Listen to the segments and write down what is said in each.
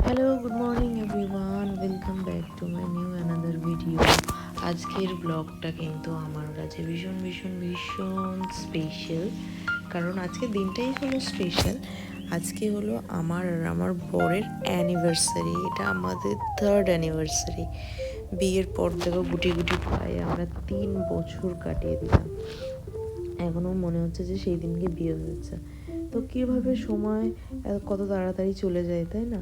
Hello good morning everyone welcome back to my new another video আজকের ব্লগটা কিন্তু আমার কাছে ভীষণ ভীষণ ভীষণ স্পেশাল কারণ আজকের দিনটাই হলো স্পেশাল আজকে হলো আমার আর আমার বরের অ্যানিভার্সারি এটা আমাদের থার্ড অ্যানিভার্সারি বিয়ের পর থেকে গুটি গুটি পায়ে আমরা তিন বছর কাটিয়ে দিলাম। এখনও মনে হচ্ছে যে সেই দিনকে বিয়ে হয়েছে। তো কীভাবে সময় কত তাড়াতাড়ি চলে যায়, তাই না?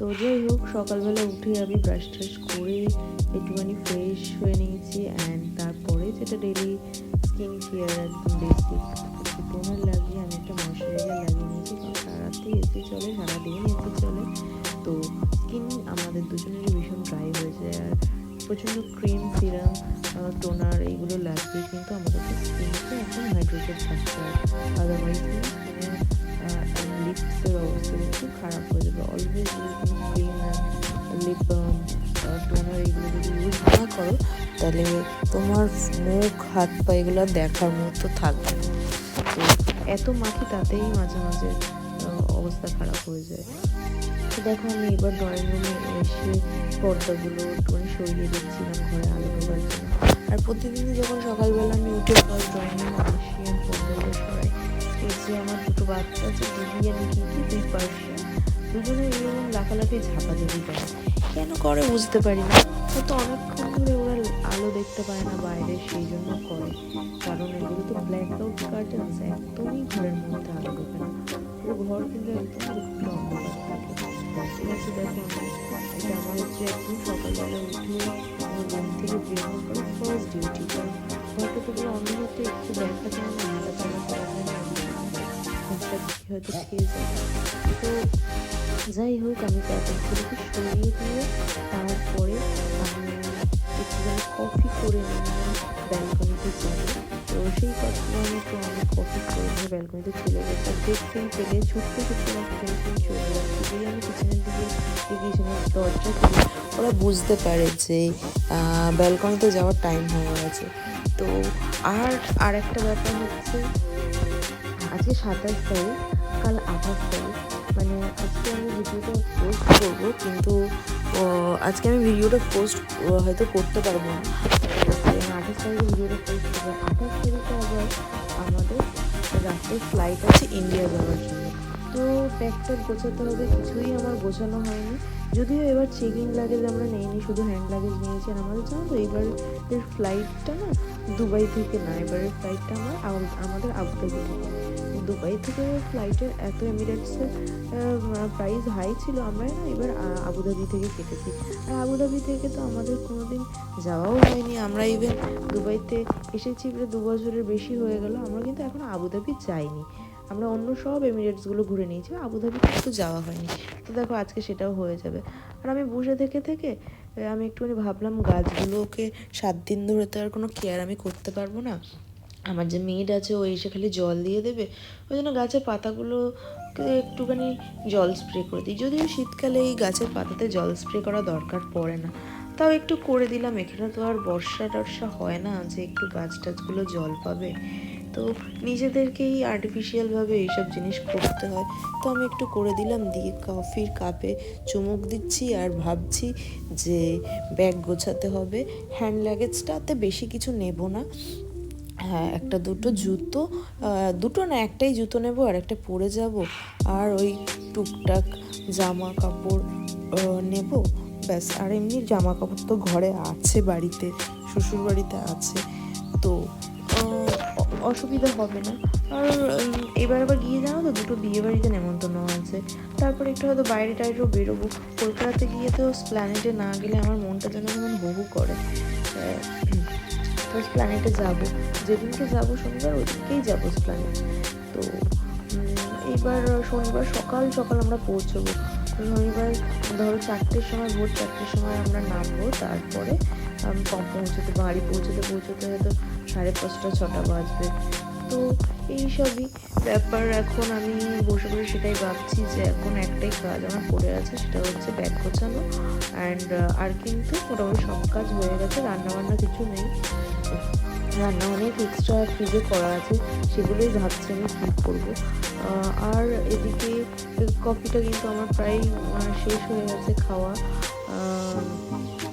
তো যাই হোক, সকালবেলা উঠে আমি ব্রাশ ট্রাশ করে একটুখানি ফ্রেশ হয়ে নিয়েছি অ্যান্ড তারপরে যেটা ডেলি স্কিন কেয়ার একদম বেসিক টোনার লাগিয়ে আমি একটা ময়শ্চারাইজার লাগিয়ে নিয়েছি কারণ সারাতে এসি চলে, সারাদিন এসি চলে। তো স্কিন আমাদের দুজনেরই ভীষণ ড্রাই হয়ে যায় আর প্রচণ্ড ক্রিম সিরাম টোনার এইগুলো লাগবে কিন্তু আমাদেরকে স্কিনকে একদম হাইড্রেটেড থাকতে হয় আদারওয়াইজ লিপসের অবস্থা কিন্তু খারাপ হয়ে যাবে। অলওয়েজ ক্রিম লিপ টোনার এইগুলো যদি ইউজ না করো, তাহলে তোমার মুখ, হাত পা এগুলো দেখার মতো থাকবে তো এত মাখি তাতেই মাঝে মাঝে অবস্থা খারাপ হয়ে যায়। তো দেখো, আমি এবার ড্রয়িং রুমে এসে পর্দাগুলো একটুখানি সরিয়ে দিচ্ছিলাম ঘরে আলো ঢোকার জন্য। আর প্রতিদিনই যখন সকালবেলা আমি উঠে ড্রয়িং রুমে আসি পর্দাগুলো সরাই, এই আমার বাচ্চা আছে দিদি আর কি দুই পার্সিয়ান দুজনে এরকম লাফালাফি ঝাপাঝাপি করে। কেন করে বুঝতে পারি না। হয়তো অনেকক্ষণ ধরে ওরা আলো দেখতে পায় না বাইরে, সেই জন্য করে। কারণ এগুলো তো ব্ল্যাক আউট কার্টেন্স একদমই ঘরের মধ্যে আলো ঢোকে না। পুরো ঘর কিন্তু একদম অন্ধকার থাকে। দেখো এটা আমার হচ্ছে একদম সকালবেলা উঠে আমার রুম থেকে বেরোনোর পরে ফার্স্ট ডিউটি কারণ ঘরটা তো পুরো অন্ধকারটা একটু দেখা যায় না হাঁটা চলা যায় দেখে হয়তো খেয়ে যায় তো যাই হোক, আমি প্যাকেটগুলোকে সরিয়ে দিয়ে তারপরে আমি একটুখানি কফি করে নিয়ে ব্যালকনিতে যাই তো সেই কারণে তো আমি কফি করে নিয়ে ব্যালকনিতে চলে তার দেখতেই পেলে ছোট্ট ছোট্ট আমার ফ্রেন্ড চলে যাচ্ছে। যেই আমি কিচেনের দিকে এই দরজা খুলি ওরা বুঝতে পারে যে ব্যালকনিতে যাওয়ার টাইম হয়ে গেছে। তো আর আর একটা ব্যাপার হচ্ছে আজকে সাতাশ তারিখ, কাল আঠাশ তারিখ। মানে আজকে আমি ভিডিওটা পোস্ট করব, কিন্তু আজকে আমি ভিডিওটা পোস্ট হয়তো করতে পারব না। আঠাশ তারিখে ভিডিওটা পোস্ট করব। আঠাশ তারিখে আবার আমাদের রাত্রে ফ্লাইট আছে ইন্ডিয়া যাওয়ার জন্য। তো ট্যাগ গোছাতে হবে, কিছুই আমার গোছানো হয়নি। যদিও এবার চেকিং লাগেজ আমরা নেইনি, শুধু হ্যান্ড লাগেজ নিয়েছি। আর আমাদের জানো তো, এবারের ফ্লাইটটা না দুবাই থেকে না এবারের ফ্লাইটটা আমার আমাদের আবুধাবি থেকে দুবাই থেকে ফ্লাইটের এত এমিরেটসের প্রাইস হাই ছিল, আমরা না এবার আবুধাবি থেকে কেটেছি। আর আবুধাবি থেকে তো আমাদের কোনো দিন যাওয়াও হয়নি। আমরা ইভেন দুবাইতে এসেছি দু বছরের বেশি হয়ে গেল, আমরা কিন্তু এখন আবুধাবি যাইনি। আমরা অন্য সব এমিরেটসগুলো ঘুরে নিয়েছি আবুধাবি কিন্তু যাওয়া হয়নি। তো দেখো আজকে সেটাও হয়ে যাবে। আর আমি বসে থেকে থেকে আমি একটুখানি ভাবলাম গাছগুলোকে সাত দিন ধরে তো আর কোনো কেয়ার আমি করতে পারব না। আমার যে মেড আছে, ও এসে খালি জল দিয়ে দেবে। ওই জন্য গাছের পাতাগুলোকে একটুখানি জল স্প্রে করে দিই। যদিও শীতকালে এই গাছের পাতাতে জল স্প্রে করা দরকার পড়ে না। তাও একটু করে দিলাম। এখানে তো আর বর্ষা টর্ষা হয় না যে একটু গাছ টাছগুলো জল পাবে। তো নিজেদেরকেই আর্টিফিশিয়ালভাবে এইসব জিনিস করতে হয়। তো আমি একটু করে দিলাম, দিয়ে কফির কাপে চুমুক দিচ্ছি আর ভাবছি যে ব্যাগ গোছাতে হবে। হ্যান্ড লাগেজটাতে বেশি কিছু নেব না। হ্যাঁ একটা দুটো জুতো দুটো না, একটাই জুতো নেব আর একটা পরে যাব। আর ওই টুকটাক জামা কাপড় নেব। ব্যাস, আর এমনি জামা কাপড় তো ঘরে আছে, বাড়িতে শ্বশুর বাড়িতে আছে। তো অসুবিধা হবে না। আর এবার আবার গিয়ে জানো তো দুটো বিয়ে বাড়িতে নেমন্তন্ন আছে তারপরে একটু হয়তো বাইরে টাইরেও বেরোবো। কলকাতাতে গিয়ে তো স্প্ল্যানেটে না গেলে আমার মনটা যেন কেমন বহু করে। তো প্ল্যানেটে যাব। যেদিনকে যাব শনিবার ওই দিনকেই যাব প্ল্যানেট তো উম, এইবার শনিবার সকাল সকাল আমরা পৌঁছবো। শনিবার ধরো চারটের সময়, ভোর চারটের সময় আমরা নামবো। তারপরে প- পৌঁছতে, বাড়ি পৌঁছতে পৌঁছতে হয়তো সাড়ে পাঁচটা, ছটা বাজবে। তো এইসবই ব্যাপার। এখন আমি বসে বসে সেটাই ভাবছি যে এখন একটাই কাজ আমার পড়ে আছে, সেটা হচ্ছে ব্যাগ গোছানো। অ্যান্ড আর কিন্তু মোটামুটি সব কাজ হয়ে গেছে, রান্নাবান্না কিছু নেই। রান্না অনেক এক্সট্রা ফ্রিজে করা আছে সেগুলোই ভাবছি আমি কী করব। আর এদিকে কফিটা কিন্তু আমার প্রায় শেষ হয়ে গেছে খাওয়া।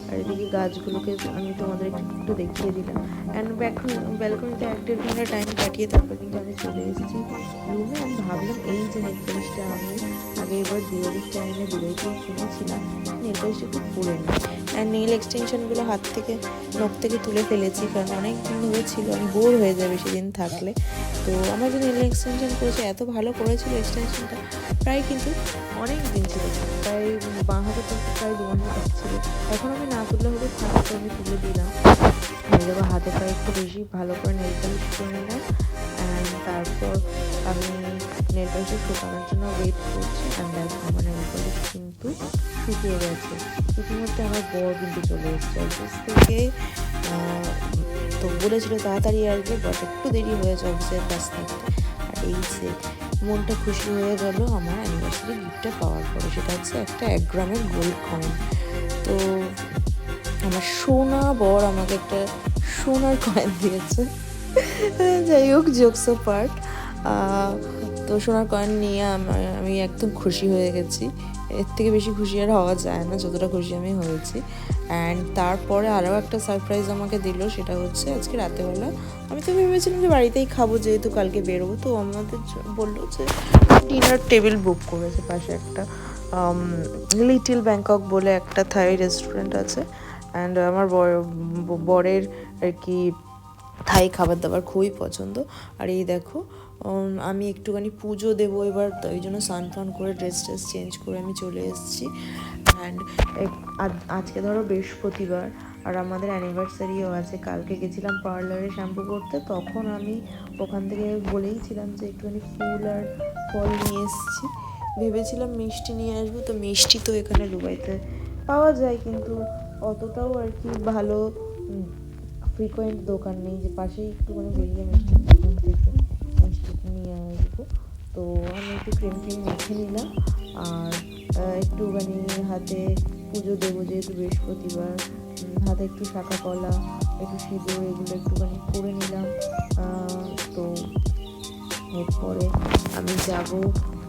আর এদিকে গাছগুলোকে আমি তোমাদের একটু দেখিয়ে দিলাম। অ্যান্ড এখন ব্যালকনিতে এক দেড় ঘণ্টা টাইম কাটিয়ে তারপর কিন্তু আমি চলে এসেছি। রুমে আমি ভাবলাম এই যে নেল পলিশটা আমি আগে এবার দিওয়ালির টাইমে দুবাইতে কিনেছিলাম নেল পলিশটা একটু পরে নিই। অ্যান্ড নেল এক্সটেনশনগুলো হাত থেকে, নখ থেকে তুলে ফেলেছি, কারণ অনেক দিন ধরে ছিল, আমি বোর হয়ে যাবে সেদিন থাকলে। তো আমার যে নেল এক্সটেনশন করেছে, এত ভালো করেছিল এক্সটেনশনটা প্রায় কিন্তু অনেক দিন ছিল, প্রায় বাঁ হাতে প্রায় দু ঘণ্টা ছিল। এখন আমি না তুললে হলে থাকতো আমি তুলে দিলাম। দেখো হাতে প্রায় একটু বেশি ভালো করে নেল পলিশ করে নিলাম। অ্যান্ড তারপর আমি নেল পলিশটা শুকানোর জন্য ওয়েট করছি অ্যান্ড দেখো আমার পলিশ কিন্তু শুকিয়ে গেছে। ইতিমধ্যে আমার বর কিন্তু চলে এসেছে অফিস থেকে। তো বলেছিল তাড়াতাড়ি আসবে বাট একটু দেরি হয়েছে অফিসের কাছ থেকে আর এই যে মনটা খুশি হয়ে গেল, আমার অ্যানিভার্সারি গিফটটা পাওয়ার পরে। সেটা হচ্ছে একটা এক গ্রামের গোল্ড কয়েন তো আমার সোনা বর আমাকে একটা সোনার কয়েন দিয়েছে। যাই হোক জোকস পার্ট তো সোনার কয়েন নিয়ে আমি একদম খুশি হয়ে গেছি। এর থেকে বেশি খুশি আর হওয়া যায় না, যতটা খুশি আমি হয়েছি। অ্যান্ড তারপরে আরও একটা সারপ্রাইজ আমাকে দিল, সেটা হচ্ছে আজকে রাতেবেলা আমি তো ভেবেছিলাম যে বাড়িতেই খাব, যেহেতু কালকে বেরোবো। তো আমাদের বলল যে ডিনার টেবিল বুক করেছে পাশে একটা লিটিল ব্যাংকক বলে একটা থাই রেস্টুরেন্ট আছে। অ্যান্ড আমার বরের আর কি থাই খাবার দাবার খুবই পছন্দ। আর এই দেখো আমি একটুখানি পুজো দেবো এবার ওই জন্য স্নান ফান করে ড্রেস ট্রেস চেঞ্জ করে আমি চলে এসেছি। অ্যান্ড আজকে ধরো বৃহস্পতিবার, আর আমাদের অ্যানিভার্সারিও আছে। কালকে গেছিলাম পার্লারে শ্যাম্পু করতে, তখন আমি ওখান থেকে বলেইছিলাম যে একটুখানি ফুল আর ফল নিয়ে এসেছি। ভেবেছিলাম মিষ্টি নিয়ে আসব, তো মিষ্টি তো এখানে দুবাইতে পাওয়া যায়, কিন্তু অতটাও আর কি ভালো ফ্রিকোয়েন্ট দোকান নেই। যে পাশেই একটুখানি বেরিয়ে মিষ্টি দোকান থেকে তো আমি একটু ক্রিম ক্রিম মেখে নিলাম। আর একটুখানি হাতে পুজো দেবো যেহেতু বৃহস্পতিবার। হাতে একটু শাখা কলা, একটু সিঁদুর, এগুলো একটুখানি করে নিলাম। তো এরপরে আমি যাব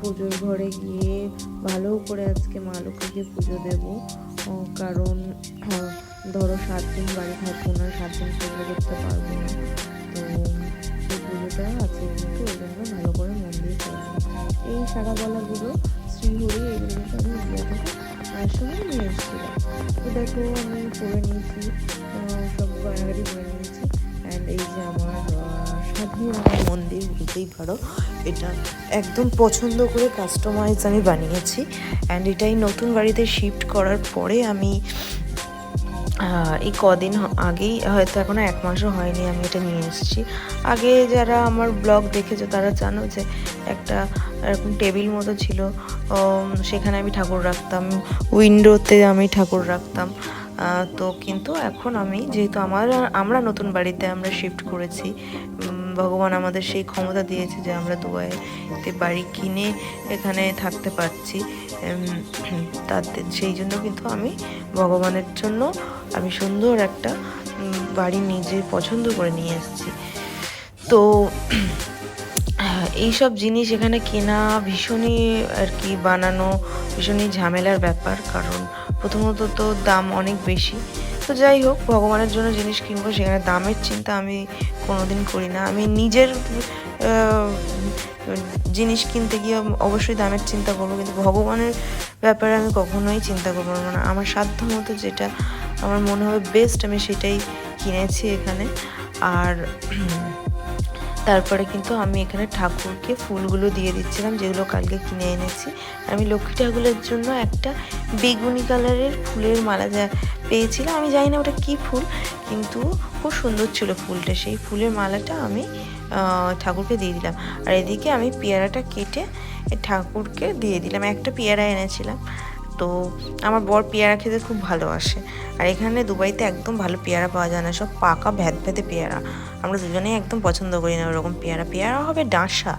পুজোর ঘরে গিয়ে ভালো করে আজকে মা লক্ষ্মীকে পুজো দেব। কারণ ধরো সাত দিন বাড়ি থাকব না, সাত দিন পুজো করতে পারব না। সেই পুজোটা আছে কিন্তু ওই জন্য ভালো করে মন দিয়ে করব এই শাখাপালাগুলো শ্রীহরি এগুলো আমি ইন্ডিয়া থেকে আসার সময় নিয়ে এসেছিলাম তো দেখো আমি পরে নিয়েছি সব গয়নাগাড়ি পরে নিয়েছি অ্যান্ড এই যে আমার আমার মন্দির বলতেই পারো এটা একদম পছন্দ করে কাস্টমাইজ আমি বানিয়েছি অ্যান্ড এটাই নতুন বাড়িতে শিফট করার পরে আমি এই কদিন আগেই হয়তো এখনও এক মাসও হয়নি আমি এটা নিয়ে এসেছি। আগে যারা আমার ব্লগ দেখেছে তারা জানো যে একটা এরকম টেবিল মতো ছিল সেখানে আমি ঠাকুর রাখতাম, উইন্ডোতে আমি ঠাকুর রাখতাম। তো কিন্তু এখন আমি যেহেতু আমার, আমরা নতুন বাড়িতে আমরা শিফট করেছি ভগবান আমাদের সেই ক্ষমতা দিয়েছে যে আমরা দুবাইতে বাড়ি কিনে এখানে থাকতে পারছি। তাতে সেই জন্য কিন্তু আমি ভগবানের জন্য আমি সুন্দর একটা বাড়ি নিজে পছন্দ করে নিয়ে এসেছি। তো এইসব জিনিস এখানে কেনা ভীষণই আর কি বানানো ভীষণই ঝামেলার ব্যাপার। কারণ প্রথমত তো দাম অনেক বেশি। তো যাই হোক, ভগবানের জন্য জিনিস কিনবো, সেখানে দামের চিন্তা আমি কোনোদিন করি না। আমি নিজের জিনিস কিনতে গিয়ে অবশ্যই দামের চিন্তা করব, কিন্তু ভগবানের ব্যাপারে আমি কখনোই চিন্তা করব না। মানে আমার সাধ্য মতো যেটা আমার মনে হবে বেস্ট আমি সেটাই কিনেছি এখানে। আর তারপরে কিন্তু আমি এখানে ঠাকুরকে ফুলগুলো দিয়ে দিচ্ছিলাম, যেগুলো কালকে কিনে এনেছি। আমি লক্ষ্মী ঠাকুরের জন্য একটা বেগুনি কালারের ফুলের মালা পেয়েছিলাম। আমি জানি না ওটা কী ফুল, কিন্তু খুব সুন্দর ছিল ফুলটা। সেই ফুলের মালাটা আমি ঠাকুরকে দিয়ে দিলাম। আর এদিকে আমি পেয়ারাটা কেটে ঠাকুরকে দিয়ে দিলাম। একটা পেয়ারা এনেছিলাম। তো আমার বর পেয়ারা খেতে খুব ভালোবাসে। আর এখানে দুবাইতে একদম ভালো পেয়ারা পাওয়া যায় না। সব পাকা ভ্যাদ ভ্যাদে পেয়ারা। আমরা দুজনেই একদম পছন্দ করি না ওরকম পেয়ারা। পেয়ারা হবে ডাঁসা।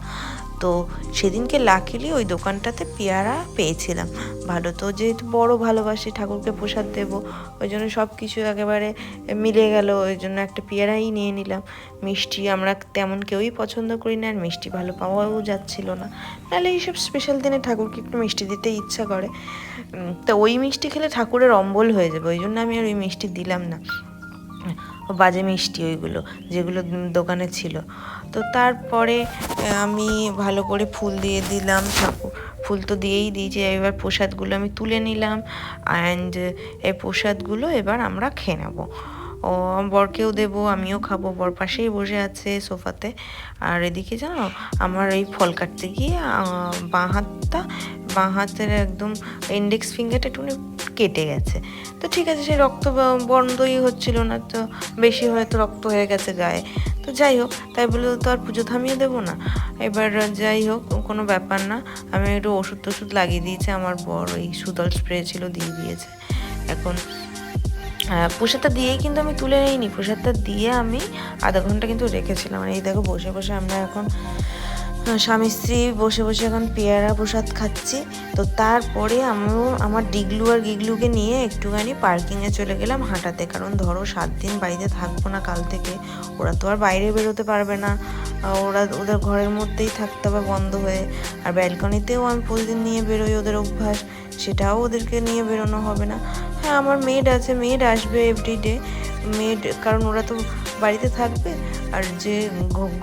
তো সেদিনকে লাকিলি ওই দোকানটাতে পেয়ারা পেয়েছিলাম। ভালো তো যেহেতু বড় ভালোবাসি ঠাকুরকে প্রসাদ দেবো, ওই জন্য সব কিছু একেবারে মিলে গেল, ওই জন্য একটা পেয়ারাই নিয়ে নিলাম। মিষ্টি আমরা তেমন কেউই পছন্দ করি না, আর মিষ্টি ভালো পাওয়াও যাচ্ছিল না। নাহলে এইসব স্পেশাল দিনে ঠাকুরকে একটু মিষ্টি দিতে ইচ্ছা করে। তো ওই মিষ্টি খেলে ঠাকুরের অম্বল হয়ে যাবে, ওই জন্য আমি আর ওই মিষ্টি দিলাম না। বাজে মিষ্টি ওইগুলো, যেগুলো দোকানে ছিল। তো তারপরে আমি ভালো করে ফুল দিয়ে দিলাম ঠাকুর ফুল তো দিয়েই দিয়েছি, এবার প্রসাদগুলো আমি তুলে নিলাম অ্যান্ড এই প্রসাদগুলো এবার আমরা খেয়ে নেব। ও, বরকেও দেবো, আমিও খাব, বর পাশেই বসে আছে সোফাতে। আর এদিকে জানো, আমার এই ফল কাটতে গিয়ে বাঁ হাতটা, বাঁ হাতের একদম ইন্ডেক্স ফিঙ্গারটা একটুখানি কেটে গেছে। তো ঠিক আছে, সেই রক্ত বন্ধই হচ্ছিল না, তো বেশি হয়তো রক্ত হয়ে গেছে গায়ে। তো যাই হোক, তাই বলে তো আর পুজো থামিয়ে দেবো না। এবার যাই হোক, কোনো ব্যাপার না, আমি একটু ওষুধ টষুধ লাগিয়ে দিয়েছে, আমার বর ওই সুদল স্প্রে ছিল দিয়ে দিয়েছে। এখন প্রসাদটা দিয়েই কিন্তু আমি তুলে নিইনি, প্রসাদটা দিয়ে আমি আধা ঘণ্টা কিন্তু রেখেছিলাম। আর এই দেখো, বসে বসে আমরা এখন স্বামী স্ত্রী বসে বসে এখন পেয়ারা প্রসাদ খাচ্ছি। তো তারপরে আমিও আমার ডিগলু আর গিগলুকে নিয়ে একটুখানি পার্কিংয়ে চলে গেলাম হাঁটাতে। কারণ ধরো সাত দিন বাড়িতে থাকব না কাল থেকে, ওরা তো আর বাইরে বেরোতে পারবে না। ওরা, ওদের ঘরের মধ্যেই থাকতে হবে বন্ধ হয়ে। আর ব্যালকনিতেও আমি প্রতিদিন নিয়ে বেরোই ওদের অভ্যাস, সেটাও ওদেরকে নিয়ে বেরোনো হবে না। হ্যাঁ আমার মেড আছে মেড আসবে এভরিডে মেড কারণ ওরা তো বাড়িতে থাকবে আর যে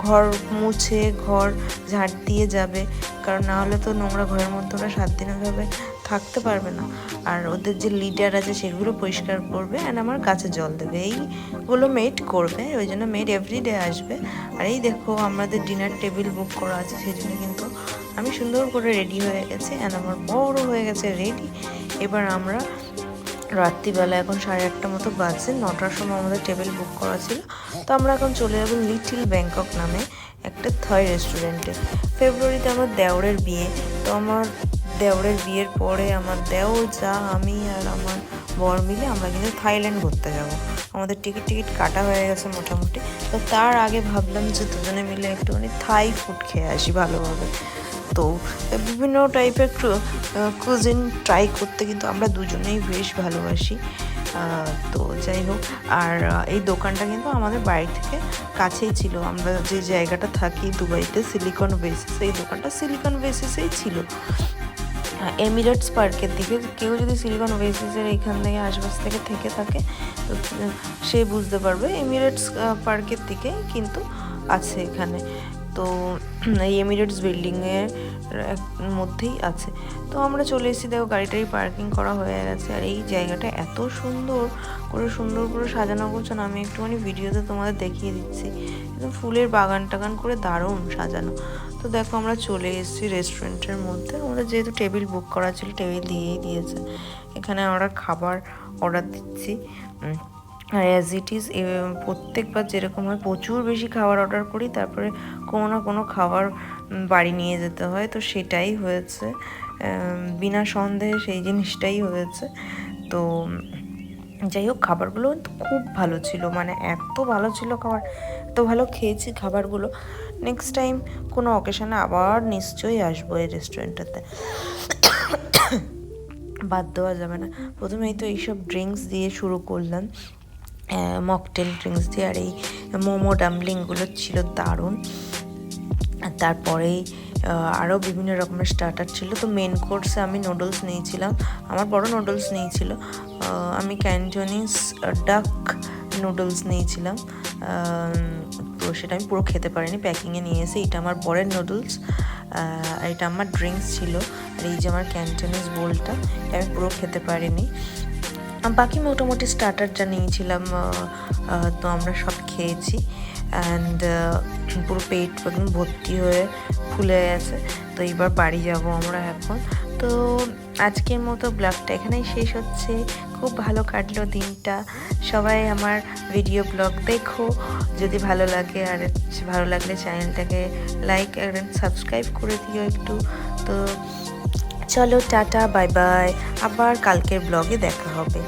ঘর মুছে, ঘর ঝাড় দিয়ে যাবে, কারণ না হলে তো নোংরা ঘরের মধ্যে ওরা সাত দিন এভাবে থাকতে পারবে না। আর ওদের যে লিডার আছে সেগুলো পরিষ্কার করবে অ্যান্ড আমার গাছে জল দেবে। এইগুলো মেড করবে, ওই জন্য মেড এভরিডে আসবে। আর এই দেখো আমাদের ডিনার টেবিল বুক করা আছে, সেই জন্য কিন্তু আমি সুন্দর করে রেডি হয়ে গেছি অ্যান্ড আমার বড় হয়ে গেছে রেডি এবার আমরা রাত্রিবেলা এখন সাড়ে আটটা মতো বাজছে, নটার সময় আমাদের টেবিল বুক করা ছিল। তো আমরা এখন চলে যাব লিটিল ব্যাংকক নামে একটা থাই রেস্টুরেন্টে ফেব্রুয়ারিতে আমার দেওরের বিয়ে, তো আমার দেওরের বিয়ের পরে আমার দেওর, যা, আমি আর আমার বর মিলে আমরা কিন্তু থাইল্যান্ড ঘুরতে যাব। আমাদের টিকিট টিকিট কাটা হয়ে গেছে মোটামুটি। তো তার আগে ভাবলাম যে দুজনে মিলে একটুখানি থাই ফুড খেয়ে আসি ভালোভাবে। তো বিভিন্ন টাইপের কুজিন ট্রাই করতে কিন্তু আমরা দুজনেই বেশ ভালোবাসি। তো যাই হোক, আর এই দোকানটা কিন্তু আমাদের বাড়ি থেকে কাছেই ছিল। আমরা যে জায়গাটা থাকি দুবাইতে সিলিকন বেসিস এই দোকানটা সিলিকন বেসিসেই ছিল। এমিরেটস পার্কের দিকে, কেউ যদি সিলিকন ওয়েসিসের এইখান থেকে আশপাশ থেকে থেকে থাকে, তো সে বুঝতে পারবে এমিরেটস পার্কের দিকে কিন্তু আছে এখানে। তো এই এমিরেটস বিল্ডিংয়ের মধ্যেই আছে। তো আমরা চলে এসেছি, দেখো গাড়িটাই পার্কিং করা হয়ে গেছে। আর এই জায়গাটা এত সুন্দর করে সুন্দর করে সাজানো গোছানো। আমি একটুখানি ভিডিওতে তোমাদের দেখিয়ে দিচ্ছি। একদম ফুলের বাগান টাগান করে দারুণ সাজানো। তো দেখো আমরা চলে এসেছি রেস্টুরেন্টের মধ্যে। আমরা যেহেতু টেবিল বুক করা ছিল টেবিল দিয়েই দিয়েছে। এখানে আমরা খাবার অর্ডার দিচ্ছি। আর অ্যাজ ইট ইজ প্রত্যেকবার যেরকম হয় প্রচুর বেশি খাবার অর্ডার করি, তারপরে কোনো না কোনো খাবার বাড়ি নিয়ে যেতে হয়। তো সেটাই হয়েছে। বিনা সন্দেহে সেই জিনিসটাই হয়েছে। তো, যাই হোক, খাবারগুলো খুব ভালো ছিল। মানে এত ভালো ছিল খাবার, এত ভালো খেয়েছি খাবারগুলো। নেক্সট টাইম কোনো অকেশনে আবার নিশ্চয়ই আসব এই রেস্টুরেন্টটাতে বাদ দেওয়া যাবে না। প্রথমেই তো এইসব ড্রিঙ্কস দিয়ে শুরু করলাম। মকটেল ড্রিঙ্কস দিয়ে আর এই মোমো ডাম্বলিংগুলো ছিল দারুণ। আর তারপরেই আরও বিভিন্ন রকমের স্টার্টার ছিল। তো মেন কোর্সে আমি নুডলস নিয়েছিলাম। আমার বড় নুডলস নিয়েছিল। আমি ক্যান্টনিস ডাক নুডলস নিয়েছিলাম। তো সেটা আমি পুরো খেতে পারিনি। প্যাকিংয়ে নিয়ে এসে এটা আমার বরের নুডলস আর এটা আমার ড্রিঙ্কস ছিল। আর এই যে আমার ক্যান্টনিস বোলটা এটা আমি পুরো খেতে পারিনি। বাকি মোটামুটি স্টার্টার যা নিয়েছিলাম তো আমরা সব খেয়েছি। অ্যান্ড পুরো পেট একদম ভর্তি হয়ে ফুলে গেছে। তো এইবার বাড়ি যাব আমরা এখন। তো আজকের মতো ব্লগটা এখানেই শেষ হচ্ছে। খুব ভালো কাটলো দিনটা। সবাই আমার ভিডিও ব্লগ দেখো। যদি ভালো লাগে, আর ভালো লাগলে চ্যানেলটাকে লাইক আর সাবস্ক্রাইব করে দিও একটু। তো চলো টাটা বাই বাই। আবার কালকের ব্লগে দেখা হবে।